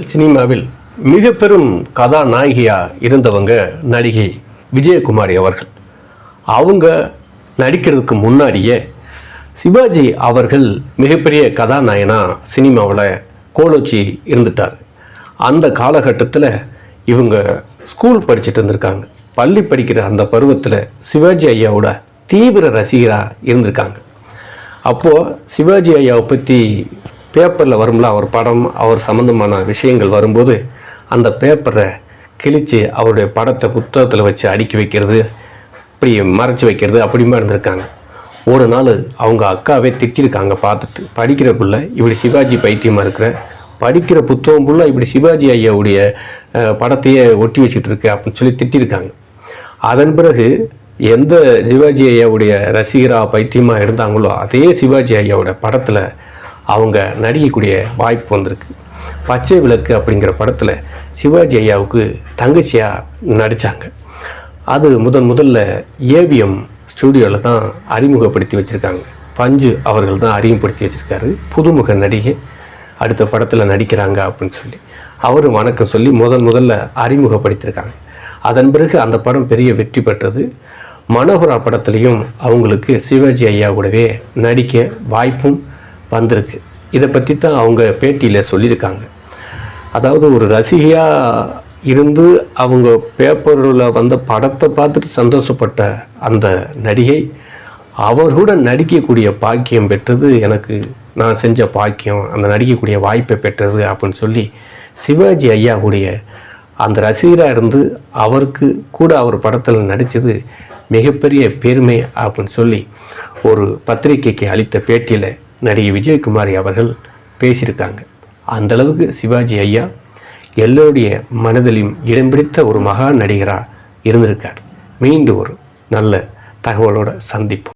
சினிமாவில் மிக பெரும் கதாநாயகியாக இருந்தவங்க நடிகை விஜயகுமாரி அவர்கள். அவங்க நடிக்கிறதுக்கு முன்னாடியே சிவாஜி அவர்கள் மிகப்பெரிய கதாநாயகனா சினிமாவில் கோலோச்சி இருந்துட்டார். அந்த காலகட்டத்தில் இவங்க ஸ்கூல் படிச்சுட்டு இருந்திருக்காங்க. பள்ளி படிக்கிற அந்த பருவத்தில் சிவாஜி ஐயாவோட தீவிர ரசிகராக இருந்திருக்காங்க. அப்போது சிவாஜி ஐயாவை பற்றி பேப்பரில் வரும்ல அவர் படம் அவர் சம்மந்தமான விஷயங்கள் வரும்போது அந்த பேப்பரை கிழித்து அவருடைய படத்தை புத்தகத்தில் வச்சு அடுக்கி வைக்கிறது இப்படி மறைச்சி வைக்கிறது அப்படிமா இருந்திருக்காங்க. ஒரு நாள் அவங்க அக்காவே திட்டிருக்காங்க பார்த்துட்டு. படிக்கிற புள்ள இப்படி சிவாஜி பைத்தியமாக இருக்கிற படிக்கிற புத்தகம் புள்ள இப்படி சிவாஜி ஐயாவுடைய படத்தையே ஒட்டி வச்சுட்டு இருக்கு அப்படின்னு சொல்லி திட்டிருக்காங்க. அதன் பிறகு எந்த சிவாஜி ஐயாவுடைய ரசிகரா பைத்தியமாக இருந்தாங்களோ அதே சிவாஜி ஐயாவோட படத்தில் அவங்க நடிக்கக்கூடிய வாய்ப்பு வந்திருக்கு. பச்சை விளக்கு அப்படிங்கிற படத்தில் சிவாஜி ஐயாவுக்கு தங்கச்சியாக நடித்தாங்க அது முதன் முதல்ல ஏவிஎம் ஸ்டூடியோவில் தான் அறிமுகப்படுத்தி வச்சுருக்காங்க. பஞ்சு அவர்கள் தான் அறிமுகப்படுத்தி வச்சுருக்காரு. புதுமுக நடிகை. அடுத்த படத்தில் நடிக்கிறாங்க அப்படின்னு சொல்லி. அவர் வணக்கம் சொல்லி முதன் முதல்ல அறிமுகப்படுத்தியிருக்காங்க அதன் பிறகு அந்த படம் பெரிய வெற்றி பெற்றது. மனோகரா படத்துலையும் அவங்களுக்கு சிவாஜி ஐயா கூடவே நடிக்க வாய்ப்பும் வந்திருக்கு. இதை பற்றி தான் அவங்க பேட்டியில் சொல்லியிருக்காங்க. அதாவது ஒரு ரசிகையாக இருந்து அவங்க பேப்பரில் வந்த படத்தை பார்த்துட்டு சந்தோஷப்பட்ட அந்த நடிகை அவர் கூட நடிக்கக்கூடிய பாக்கியம் பெற்றது எனக்கு நான் செஞ்ச பாக்கியம் அந்த நடிக்கக்கூடிய வாய்ப்பை பெற்றது அப்படின்னு சொல்லி சிவாஜி ஐயாவுடைய அந்த ரசிகராக இருந்து அவருக்கு கூட அவர் படத்தில் நடித்தது மிகப்பெரிய பெருமை அப்படின்னு சொல்லி ஒரு பத்திரிகைக்கு அளித்த பேட்டியில் நடிகை விஜயகுமாரி அவர்கள் பேசியிருக்காங்க. அந்த அளவுக்கு சிவாஜி ஐயா எல்லோருடைய மனதிலையும் இடம் பிடித்த ஒரு மகா நடிகராக இருந்திருக்கார். மீண்டும் ஒரு நல்ல தகவலோட சந்திப்போம்.